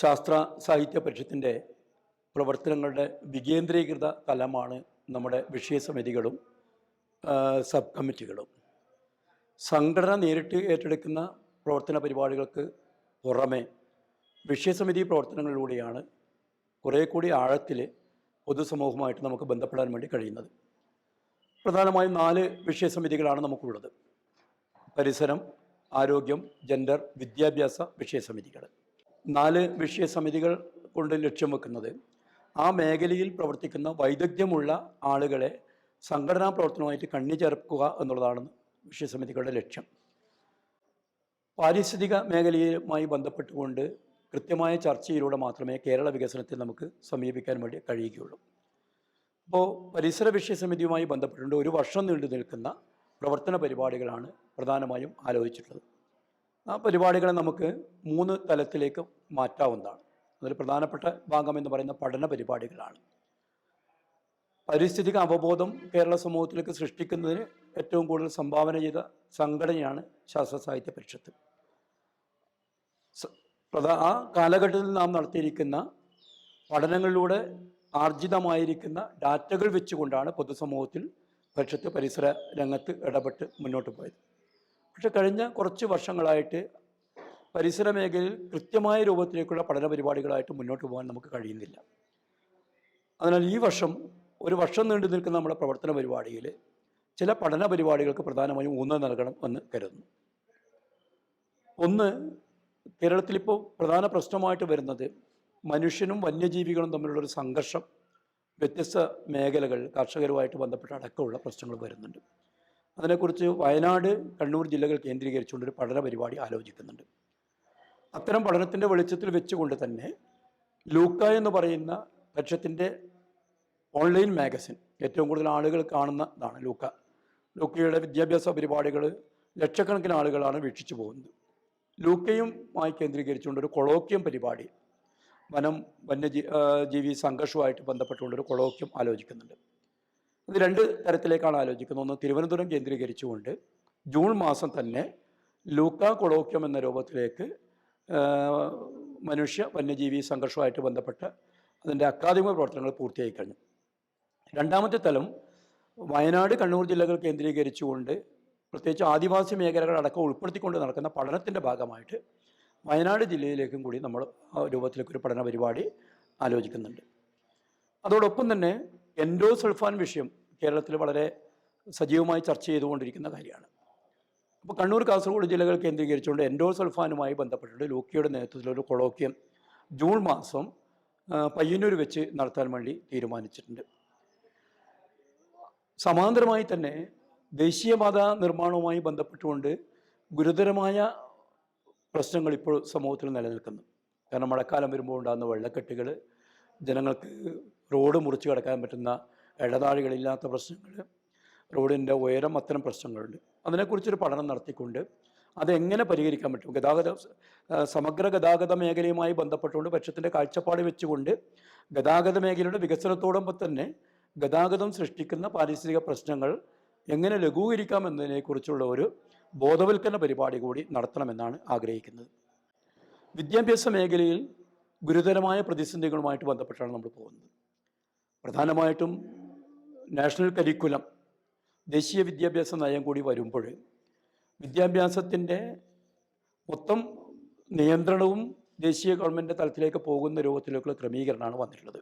ശാസ്ത്ര സാഹിത്യ പരിഷത്തിന്റെ പ്രവർത്തനങ്ങളുടെ വികേന്ദ്രീകൃത തലമാണ് നമ്മുടെ വിഷയസമിതികളും സബ് കമ്മിറ്റികളും സംഘടന നേരിട്ട് ഏറ്റെടുക്കുന്ന പ്രവർത്തന പരിപാടികൾക്ക് പുറമെ വിഷയസമിതി പ്രവർത്തനങ്ങളിലൂടെയാണ് കുറേ കൂടി ആഴത്തിൽ പൊതുസമൂഹമായിട്ട് നമുക്ക് ബന്ധപ്പെടാൻ വേണ്ടി കഴിയുന്നത്. പ്രധാനമായും നാല് വിഷയസമിതികളാണ് നമുക്കുള്ളത്. പരിസരം ആരോഗ്യം ജെൻഡർ വിദ്യാഭ്യാസ വിഷയസമിതികൾ നാല് വിഷയ സമിതികൾ കൊണ്ട് ലക്ഷ്യം വെക്കുന്നത്. ആ മേഖലയിൽ പ്രവർത്തിക്കുന്ന വൈദഗ്ധ്യമുള്ള ആളുകളെ സംഘടനാ പ്രവർത്തനവുമായിട്ട് കണ്ണി ചേർക്കുക എന്നുള്ളതാണ് വിഷയസമിതികളുടെ ലക്ഷ്യം. പാരിസ്ഥിതിക മേഖലയുമായി ബന്ധപ്പെട്ടുകൊണ്ട് കൃത്യമായ ചർച്ചയിലൂടെ മാത്രമേ കേരള വികസനത്തെ നമുക്ക് സമീപിക്കാൻ വേണ്ടി കഴിയുകയുള്ളൂ. അപ്പോൾ പരിസര വിഷയ സമിതിയുമായി ബന്ധപ്പെട്ടുകൊണ്ട് ഒരു വർഷം നീണ്ടു നിൽക്കുന്ന പ്രവർത്തന പരിപാടികളാണ് പ്രധാനമായും ആലോചിച്ചിട്ടുള്ളത്. ആ പരിപാടികളെ നമുക്ക് മൂന്ന് തലത്തിലേക്ക് മാറ്റാവുന്നതാണ്. അതിൽ പ്രധാനപ്പെട്ട ഭാഗം എന്ന് പറയുന്ന പഠന പരിപാടികളാണ്. പരിസ്ഥിതിക അവബോധം കേരള സമൂഹത്തിലേക്ക് സൃഷ്ടിക്കുന്നതിന് ഏറ്റവും കൂടുതൽ സംഭാവന ചെയ്ത സംഘടനയാണ് ശാസ്ത്ര സാഹിത്യ പരിഷത്ത്. പ്രധാ ആ കാലഘട്ടത്തിൽ നാം നടത്തിയിരിക്കുന്ന പഠനങ്ങളിലൂടെ ആർജിതമായിരിക്കുന്ന ഡാറ്റകൾ വെച്ചുകൊണ്ടാണ് പൊതുസമൂഹത്തിൽ പരിഷത്ത് പരിസര രംഗത്ത് ഇടപെട്ട് മുന്നോട്ട് പോയത്. പക്ഷെ കഴിഞ്ഞ കുറച്ച് വർഷങ്ങളായിട്ട് പരിസര മേഖലയിൽ കൃത്യമായ രൂപത്തിലേക്കുള്ള പഠന പരിപാടികളായിട്ട് മുന്നോട്ട് പോകാൻ നമുക്ക് കഴിയുന്നില്ല. അതിനാൽ ഈ വർഷം ഒരു വർഷം നീണ്ടു നിൽക്കുന്ന നമ്മുടെ പ്രവർത്തന പരിപാടിയിൽ ചില പഠന പരിപാടികൾക്ക് പ്രധാനമായും ഊന്നൽ നൽകണം എന്ന് കരുതുന്നു. ഒന്ന് കേരളത്തിൽ കേരളത്തിലിപ്പോൾ പ്രധാന പ്രശ്നമായിട്ട് വരുന്നത് മനുഷ്യനും വന്യജീവികളും തമ്മിലുള്ളൊരു സംഘർഷം വ്യത്യസ്ത മേഖലകൾ കർഷകരുമായിട്ട് ബന്ധപ്പെട്ട അടക്കമുള്ള പ്രശ്നങ്ങൾ വരുന്നുണ്ട്. അതിനെക്കുറിച്ച് വയനാട് കണ്ണൂർ ജില്ലകൾ കേന്ദ്രീകരിച്ചുകൊണ്ടൊരു പഠന പരിപാടി ആലോചിക്കുന്നുണ്ട്. അത്തരം പഠനത്തിന്റെ വെളിച്ചത്തിൽ വെച്ചുകൊണ്ട് തന്നെ ലൂക്ക എന്ന് പറയുന്ന ലക്ഷ്യത്തിന്റെ ഓൺലൈൻ മാഗസിൻ ഏറ്റവും കൂടുതൽ ആളുകൾ കാണുന്നതാണ് ലൂക്ക. ലൂക്കയുടെ വിദ്യാഭ്യാസ പരിപാടികൾ ലക്ഷക്കണക്കിന് ആളുകളാണ് വീക്ഷിച്ചു പോകുന്നത്. ലൂക്കയുമായി കേന്ദ്രീകരിച്ചുകൊണ്ട് ഒരു കൊളോക്യം പരിപാടി വനം വന്യജീ ആ, ജീവി സംഘർഷവുമായിട്ട് ബന്ധപ്പെട്ടുകൊണ്ടൊരു കൊളോക്യം ആലോചിക്കുന്നുണ്ട്. ഇത് രണ്ട് തരത്തിലേക്കാണ് ആലോചിക്കുന്നത്. ഒന്ന് തിരുവനന്തപുരം കേന്ദ്രീകരിച്ചുകൊണ്ട് ജൂൺ മാസം തന്നെ ലൂക്ക കൊളോക്യം എന്ന രൂപത്തിലേക്ക് മനുഷ്യ വന്യജീവി സംഘർഷവുമായിട്ട് ബന്ധപ്പെട്ട് അതിന്റെ അക്കാദമിക പ്രവർത്തനങ്ങൾ പൂർത്തിയായി കഴിഞ്ഞു. രണ്ടാമത്തെ തലം വയനാട് കണ്ണൂർ ജില്ലകൾ കേന്ദ്രീകരിച്ചുകൊണ്ട് പ്രത്യേകിച്ച് ആദിവാസി മേഖലകളടക്കം ഉൾപ്പെടുത്തിക്കൊണ്ട് നടക്കുന്ന പഠനത്തിന്റെ ഭാഗമായിട്ട് വയനാട് ജില്ലയിലേക്കും കൂടി നമ്മൾ രൂപത്തിലേക്ക് ഒരു പഠന പരിപാടി ആലോചിക്കുന്നുണ്ട്. അതോടൊപ്പം തന്നെ എൻഡോസൾഫാൻ വിഷയം കേരളത്തിൽ വളരെ സജീവമായി ചർച്ച ചെയ്തുകൊണ്ടിരിക്കുന്ന കാര്യമാണ്. അപ്പോൾ കണ്ണൂർ കാസർഗോഡ് ജില്ലകൾ കേന്ദ്രീകരിച്ചുകൊണ്ട് എൻഡോസൾഫാനുമായി ബന്ധപ്പെട്ടിട്ട് ലോക്കിയുടെ നേതൃത്വത്തിലൊരു കൊളോക്യം ജൂൺ മാസം പയ്യന്നൂർ വെച്ച് നടത്താൻ വേണ്ടി തീരുമാനിച്ചിട്ടുണ്ട്. സമാന്തരമായി തന്നെ ദേശീയപാത നിർമ്മാണവുമായി ബന്ധപ്പെട്ടുകൊണ്ട് ഗുരുതരമായ പ്രശ്നങ്ങൾ ഇപ്പോൾ സമൂഹത്തിൽ നിലനിൽക്കുന്നു. കാരണം മഴക്കാലം വരുമ്പോൾ ഉണ്ടാകുന്ന വെള്ളക്കെട്ടുകൾ ജനങ്ങൾക്ക് റോഡ് മുറിച്ച് കടക്കാൻ പറ്റുന്ന ഇടനാഴികളില്ലാത്ത പ്രശ്നങ്ങൾ റോഡിന്റെ ഉയരം അത്തരം പ്രശ്നങ്ങളുണ്ട്. അതിനെക്കുറിച്ചൊരു പഠനം നടത്തിക്കൊണ്ട് അതെങ്ങനെ പരിഹരിക്കാൻ പറ്റും? ഗതാഗത സമഗ്ര ഗതാഗത മേഖലയുമായി ബന്ധപ്പെട്ടുകൊണ്ട് പക്ഷത്തിന്റെ കാഴ്ചപ്പാട് വെച്ചുകൊണ്ട് ഗതാഗത മേഖലയുടെ വികസനത്തോടൊപ്പം തന്നെ ഗതാഗതം സൃഷ്ടിക്കുന്ന പാരിസ്ഥിതിക പ്രശ്നങ്ങൾ എങ്ങനെ ലഘൂകരിക്കാം എന്നതിനെക്കുറിച്ചുള്ള ഒരു ബോധവൽക്കരണ പരിപാടി കൂടി നടത്തണമെന്നാണ് ആഗ്രഹിക്കുന്നത്. വിദ്യാഭ്യാസ മേഖലയിൽ ഗുരുതരമായ പ്രതിസന്ധികളുമായിട്ട് ബന്ധപ്പെട്ടാണ് നമ്മൾ പോകുന്നത്. പ്രധാനമായിട്ടും നാഷണൽ കരിക്കുലം ദേശീയ വിദ്യാഭ്യാസ നയം കൂടി വരുമ്പോൾ വിദ്യാഭ്യാസത്തിന്റെ മൊത്തം നിയന്ത്രണവും ദേശീയ ഗവൺമെന്റ് തലത്തിലേക്ക് പോകുന്ന രൂപത്തിലേക്കുള്ള ക്രമീകരണമാണ് വന്നിട്ടുള്ളത്.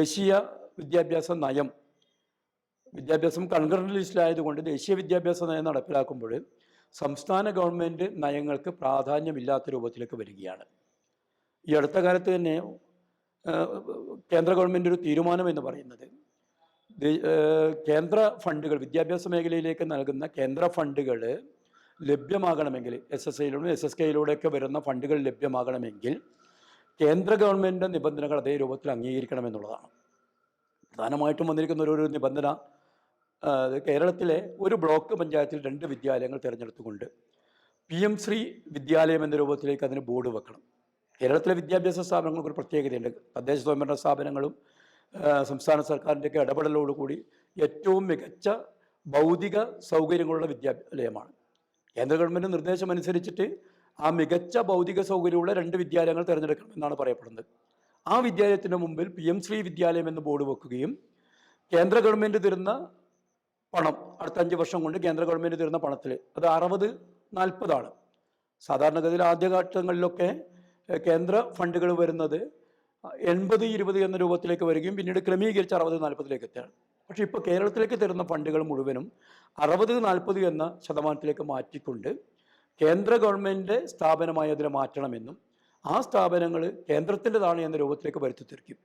ദേശീയ വിദ്യാഭ്യാസ നയം വിദ്യാഭ്യാസം കൺകറന്റ് ലിസ്റ്റിലായതുകൊണ്ട് ദേശീയ വിദ്യാഭ്യാസ നയം നടപ്പിലാക്കുമ്പോൾ സംസ്ഥാന ഗവൺമെന്റ് നയങ്ങൾക്ക് പ്രാധാന്യമില്ലാത്ത രൂപത്തിലേക്ക് വരികയാണ്. ഈ അടുത്ത കാലത്ത് തന്നെ കേന്ദ്ര ഗവൺമെന്റ് ഒരു തീരുമാനം എന്ന് പറയുന്നത്. കേന്ദ്ര ഫണ്ടുകൾ വിദ്യാഭ്യാസ മേഖലയിലേക്ക് നൽകുന്ന കേന്ദ്ര ഫണ്ടുകൾ ലഭ്യമാകണമെങ്കിൽ എസ് എസ് ഐയിലൂടെ എസ് എസ് കെയിലൂടെയൊക്കെ വരുന്ന ഫണ്ടുകൾ ലഭ്യമാകണമെങ്കിൽ കേന്ദ്ര ഗവൺമെന്റ് നിബന്ധനകൾ അതേ രൂപത്തിൽ അംഗീകരിക്കണമെന്നുള്ളതാണ് പ്രധാനമായിട്ടും വന്നിരിക്കുന്ന ഒരു നിബന്ധന കേരളത്തിലെ ഒരു ബ്ലോക്ക് പഞ്ചായത്തിൽ രണ്ട് വിദ്യാലയങ്ങൾ തിരഞ്ഞെടുത്തുകൊണ്ട് പി എം ശ്രീ വിദ്യാലയം എന്ന രൂപത്തിലേക്ക് അതിന് ബോർഡ് വെക്കണം. കേരളത്തിലെ വിദ്യാഭ്യാസ സ്ഥാപനങ്ങൾക്ക് ഒരു പ്രത്യേകതയുണ്ട്. തദ്ദേശ സ്വയംഭരണ സ്ഥാപനങ്ങളും സംസ്ഥാന സർക്കാരിന്റെയൊക്കെ ഇടപെടലോടുകൂടി ഏറ്റവും മികച്ച ഭൗതിക സൗകര്യങ്ങളുള്ള വിദ്യാലയമാണ്. കേന്ദ്ര ഗവൺമെന്റ് നിർദ്ദേശം അനുസരിച്ചിട്ട് ആ മികച്ച ഭൗതിക സൗകര്യമുള്ള രണ്ട് വിദ്യാലയങ്ങൾ തിരഞ്ഞെടുക്കണം എന്നാണ് പറയപ്പെടുന്നത്. ആ വിദ്യാലയത്തിന് മുമ്പിൽ പി എം ശ്രീ വിദ്യാലയം എന്ന് ബോർഡ് വെക്കുകയും കേന്ദ്ര ഗവൺമെന്റ് തരുന്ന പണം അടുത്ത അഞ്ച് വർഷം കൊണ്ട് കേന്ദ്ര ഗവൺമെന്റ് തരുന്ന പണത്തിൽ അത് അറുപത് നാൽപ്പതാണ് സാധാരണഗതിയിൽ ആദ്യഘട്ടങ്ങളിലൊക്കെ കേന്ദ്ര ഫണ്ടുകൾ വരുന്നത് എൺപത് ഇരുപത് എന്ന രൂപത്തിലേക്ക് വരികയും പിന്നീട് ക്രമീകരിച്ച് അറുപത് നാൽപ്പതിലേക്ക് എത്തുകയാണ്. പക്ഷേ ഇപ്പോൾ കേരളത്തിലേക്ക് തരുന്ന ഫണ്ടുകൾ മുഴുവനും അറുപത് നാൽപ്പത് എന്ന ശതമാനത്തിലേക്ക് മാറ്റിക്കൊണ്ട് കേന്ദ്ര ഗവൺമെന്റ് സ്ഥാപനമായി അതിനെ മാറ്റണമെന്നും ആ സ്ഥാപനങ്ങൾ കേന്ദ്രത്തിന്റെതാണ് എന്ന രൂപത്തിലേക്ക് വരുത്തി തീർക്കും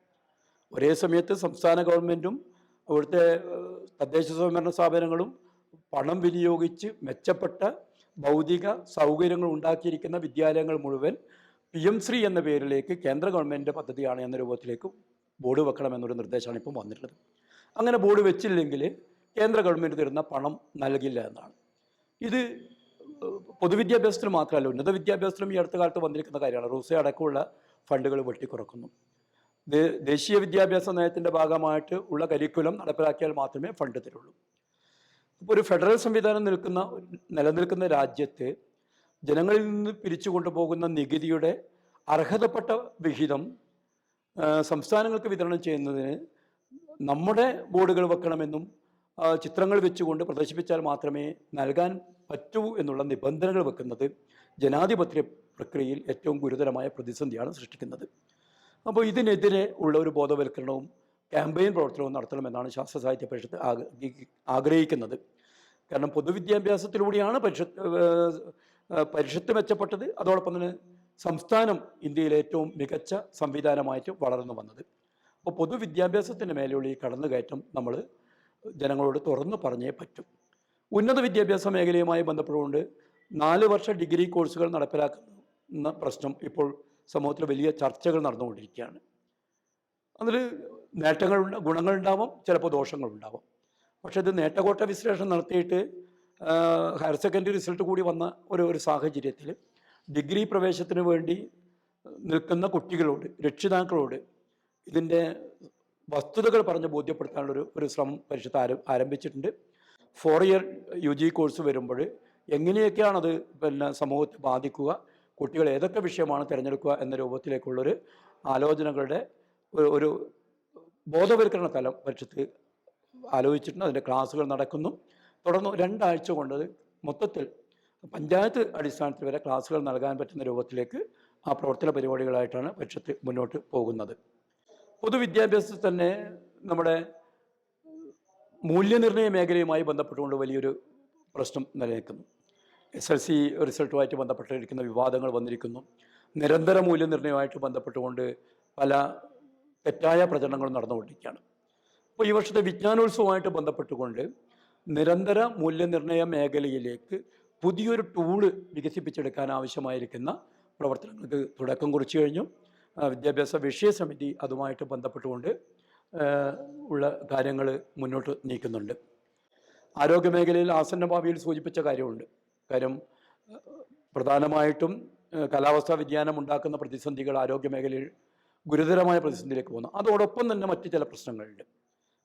ഒരേ സമയത്ത് സംസ്ഥാന ഗവൺമെന്റും അവിടുത്തെ തദ്ദേശ സ്വയംഭരണ സ്ഥാപനങ്ങളും പണം വിനിയോഗിച്ച് മെച്ചപ്പെട്ട ഭൗതിക സൗകര്യങ്ങൾ ഉണ്ടാക്കിയിരിക്കുന്ന വിദ്യാലയങ്ങൾ മുഴുവൻ പി എം ശ്രീ എന്ന പേരിലേക്ക് കേന്ദ്ര ഗവൺമെന്റ് പദ്ധതിയാണ് എന്ന രൂപത്തിലേക്ക് ബോർഡ് വെക്കണമെന്നൊരു നിർദ്ദേശമാണ് ഇപ്പം വന്നിട്ടുള്ളത്. അങ്ങനെ ബോർഡ് വെച്ചില്ലെങ്കിൽ കേന്ദ്ര ഗവൺമെന്റ് തരുന്ന പണം നൽകില്ല എന്നാണ്. ഇത് പൊതുവിദ്യാഭ്യാസത്തിന് മാത്രമല്ല ഉന്നത വിദ്യാഭ്യാസത്തിലും ഈ അടുത്ത കാലത്ത് വന്നിരിക്കുന്ന കാര്യമാണ്. റൂസെ അടക്കമുള്ള ഫണ്ടുകൾ വെട്ടിക്കുറക്കുന്നു. ദേശീയ വിദ്യാഭ്യാസ നയത്തിന്റെ ഭാഗമായിട്ട് ഉള്ള കരിക്കുലം നടപ്പിലാക്കിയാൽ മാത്രമേ ഫണ്ട് തരുള്ളൂ. അപ്പോൾ ഒരു ഫെഡറൽ സംവിധാനം നിൽക്കുന്ന നിലനിൽക്കുന്ന രാജ്യത്ത് ജനങ്ങളിൽ നിന്ന് പിരിച്ചു കൊണ്ടുപോകുന്ന നികുതിയുടെ അർഹതപ്പെട്ട വിഹിതം സംസ്ഥാനങ്ങൾക്ക് വിതരണം ചെയ്യുന്നതിന് നമ്മുടെ ബോർഡുകൾ വെക്കണമെന്നും ചിത്രങ്ങൾ വെച്ചുകൊണ്ട് പ്രദർശിപ്പിച്ചാൽ മാത്രമേ നൽകാൻ പറ്റൂ എന്നുള്ള നിബന്ധനകൾ വെക്കുന്നത് ജനാധിപത്യ പ്രക്രിയയിൽ ഏറ്റവും ഗുരുതരമായ പ്രതിസന്ധിയാണ് സൃഷ്ടിക്കുന്നത്. അപ്പോൾ ഇതിനെതിരെ ഉള്ള ഒരു ബോധവൽക്കരണവും ക്യാമ്പയിൻ പ്രവർത്തനവും നടത്തണമെന്നാണ് ശാസ്ത്ര സാഹിത്യ പരിഷത്ത് ആഗ്ര- ആഗ്രഹിക്കുന്നത്. കാരണം പൊതുവിദ്യാഭ്യാസത്തിലൂടെയാണ് പരിഷത്ത് പരിഷത്ത് മെച്ചപ്പെട്ടത് അതോടൊപ്പം തന്നെ സംസ്ഥാനം ഇന്ത്യയിലെ ഏറ്റവും മികച്ച സംവിധാനമായിട്ട് വളർന്നു വന്നത്. അപ്പോൾ പൊതുവിദ്യാഭ്യാസത്തിന്റെ മേലെയുള്ള ഈ കടന്നുകയറ്റം നമ്മൾ ജനങ്ങളോട് തുറന്നു പറഞ്ഞേ പറ്റും. ഉന്നത വിദ്യാഭ്യാസ മേഖലയുമായി ബന്ധപ്പെട്ടുകൊണ്ട് നാല് വർഷ ഡിഗ്രി കോഴ്സുകൾ നടപ്പിലാക്കുന്ന പ്രശ്നം ഇപ്പോൾ സമൂഹത്തിൽ വലിയ ചർച്ചകൾ നടന്നുകൊണ്ടിരിക്കുകയാണ്. അതിൽ നേട്ടങ്ങൾ ഗുണങ്ങളുണ്ടാവാം ചിലപ്പോൾ ദോഷങ്ങളുണ്ടാവാം പക്ഷേ ഇത് നേട്ടകോട്ട വിശ്ലേഷണം നടത്തിയിട്ട് ഹയർ സെക്കൻഡറി റിസൾട്ട് കൂടി വന്ന ഒരു ഒരു സാഹചര്യത്തിൽ ഡിഗ്രി പ്രവേശത്തിന് വേണ്ടി നിൽക്കുന്ന കുട്ടികളോട് രക്ഷിതാക്കളോട് ഇതിന്റെ വസ്തുതകൾ പറഞ്ഞ് ബോധ്യപ്പെടുത്താനുള്ള ഒരു ശ്രമം പരിഷത്ത് ആരം ആരംഭിച്ചിട്ടുണ്ട്. Four year U G course വരുമ്പോൾ എങ്ങനെയൊക്കെയാണത് പിന്നെ സമൂഹത്തെ ബാധിക്കുക കുട്ടികൾ ഏതൊക്കെ വിഷയമാണ് തിരഞ്ഞെടുക്കുക എന്ന രൂപത്തിലേക്കുള്ളൊരു ആലോചനകളുടെ ഒരു ഒരു ബോധവൽക്കരണ തലം പരിഷത്ത് ആലോചിച്ചിട്ടുണ്ട്. അതിന്റെ ക്ലാസ്സുകൾ നടക്കുന്നു. തുടർന്ന് രണ്ടാഴ്ച കൊണ്ട് മൊത്തത്തിൽ പഞ്ചായത്ത് അടിസ്ഥാനത്തിൽ വരെ ക്ലാസ്സുകൾ നൽകാൻ പറ്റുന്ന രൂപത്തിലേക്ക് ആ പ്രവർത്തന പരിപാടികളായിട്ടാണ് പക്ഷത്ത് മുന്നോട്ട് പോകുന്നത്. പൊതുവിദ്യാഭ്യാസത്തിൽ തന്നെ നമ്മുടെ മൂല്യനിർണയ മേഖലയുമായി ബന്ധപ്പെട്ടുകൊണ്ട് വലിയൊരു പ്രശ്നം നിലനിൽക്കുന്നു. എസ് എൽ സി റിസൾട്ടുമായിട്ട് ബന്ധപ്പെട്ടിരിക്കുന്ന വിവാദങ്ങൾ വന്നിരിക്കുന്നു. നിരന്തര മൂല്യനിർണയവുമായിട്ട് ബന്ധപ്പെട്ടുകൊണ്ട് പല തെറ്റായ പ്രചരണങ്ങളും നടന്നുകൊണ്ടിരിക്കുകയാണ്. അപ്പോൾ ഈ വർഷത്തെ വിജ്ഞാനോത്സവമായിട്ട് ബന്ധപ്പെട്ടുകൊണ്ട് നിരന്തര മൂല്യനിർണയ മേഖലയിലേക്ക് പുതിയൊരു ടൂൾ വികസിപ്പിച്ചെടുക്കാൻ ആവശ്യമായിരിക്കുന്ന പ്രവർത്തനങ്ങൾക്ക് തുടക്കം കുറിച്ചു കഴിഞ്ഞു. വിദ്യാഭ്യാസ വിഷയ സമിതി അതുമായിട്ട് ബന്ധപ്പെട്ടുകൊണ്ട് ഉള്ള കാര്യങ്ങൾ മുന്നോട്ട് നീക്കുന്നുണ്ട്. ആരോഗ്യമേഖലയിൽ ആസന്ന ഭാവിയിൽ സൂചിപ്പിച്ച കാര്യമുണ്ട്. കാര്യം പ്രധാനമായിട്ടും കാലാവസ്ഥാ വ്യതിയാനം ഉണ്ടാക്കുന്ന പ്രതിസന്ധികൾ ആരോഗ്യമേഖലയിൽ ഗുരുതരമായ പ്രതിസന്ധിയിലേക്ക് പോകുന്നു. അതോടൊപ്പം തന്നെ മറ്റ് ചില പ്രശ്നങ്ങളുണ്ട്.